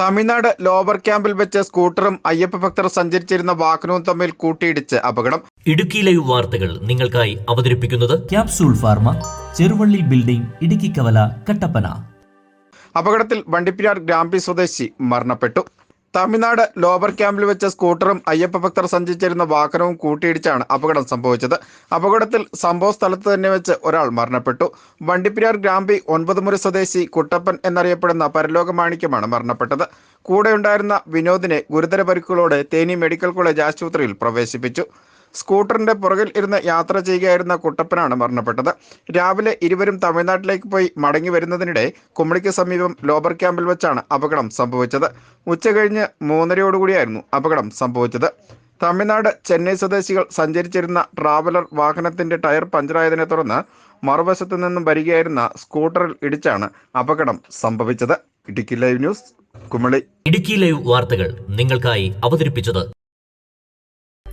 Tamil Nadu lower ക്യാമ്പിൽ വെച്ച് സ്കൂട്ടറും അയ്യപ്പ ഭക്തർ സഞ്ചരിച്ചിരുന്ന വാഹനവും തമ്മിൽ കൂട്ടിയിടിച്ച് അപകടം. ഇടുക്കി ലൈവ് വാർത്തകൾ നിങ്ങൾക്കായി അവതരിപ്പിക്കുന്നത് capsule pharma Cheruvally building Idukki കവല കട്ടപ്പന. അപകടത്തിൽ വണ്ടിപ്പിരാർ ഗ്രാമ്പി സ്വദേശി മരണപ്പെട്ടു. തമിഴ്നാട് ലോബർ ക്യാമ്പിൽ വെച്ച സ്കൂട്ടറും അയ്യപ്പ ഭക്തർ സഞ്ചരിച്ചിരുന്ന വാഹനവും കൂട്ടിയിടിച്ചാണ് അപകടം സംഭവിച്ചത്. അപകടത്തിൽ സംഭവ സ്ഥലത്ത് തന്നെ വെച്ച് ഒരാൾ മരണപ്പെട്ടു. വണ്ടിപ്പിരാർ ഗ്രാമ്പി ഒൻപത് മുറി സ്വദേശി കുട്ടപ്പൻ എന്നറിയപ്പെടുന്ന പരലോക മാണിക്യമാണ് മരണപ്പെട്ടത്. കൂടെയുണ്ടായിരുന്ന വിനോദിനെ ഗുരുതര പരിക്കുകളോടെ തേനി മെഡിക്കൽ കോളേജ് ആശുപത്രിയിൽ പ്രവേശിപ്പിച്ചു. സ്കൂട്ടറിന്റെ പുറകിൽ ഇരുന്ന് യാത്ര ചെയ്യുകയായിരുന്ന കുട്ടപ്പനാണ് മരണപ്പെട്ടത്. രാവിലെ ഇരുവരും തമിഴ്നാട്ടിലേക്ക് പോയി മടങ്ങി വരുന്നതിനിടെ കുമളിക്ക് സമീപം ലോബർ ക്യാമ്പിൽ വെച്ചാണ് അപകടം സംഭവിച്ചത്. ഉച്ച കഴിഞ്ഞ് മൂന്നരയോടുകൂടിയായിരുന്നു അപകടം സംഭവിച്ചത്. തമിഴ്നാട് ചെന്നൈ സ്വദേശികൾ സഞ്ചരിച്ചിരുന്ന ട്രാവലർ വാഹനത്തിന്റെ ടയർ പഞ്ചറായതിനെ തുടർന്ന് മറുവശത്തു നിന്നും വരികയായിരുന്ന സ്കൂട്ടറിൽ ഇടിച്ചാണ് അപകടം സംഭവിച്ചത്. Idukki live news Kumily. Idukki live വാർത്തകൾ നിങ്ങൾക്കായി അവതരിപ്പിച്ചത്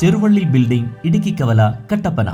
Cheruvally building Idukki കവല കട്ടപ്പന.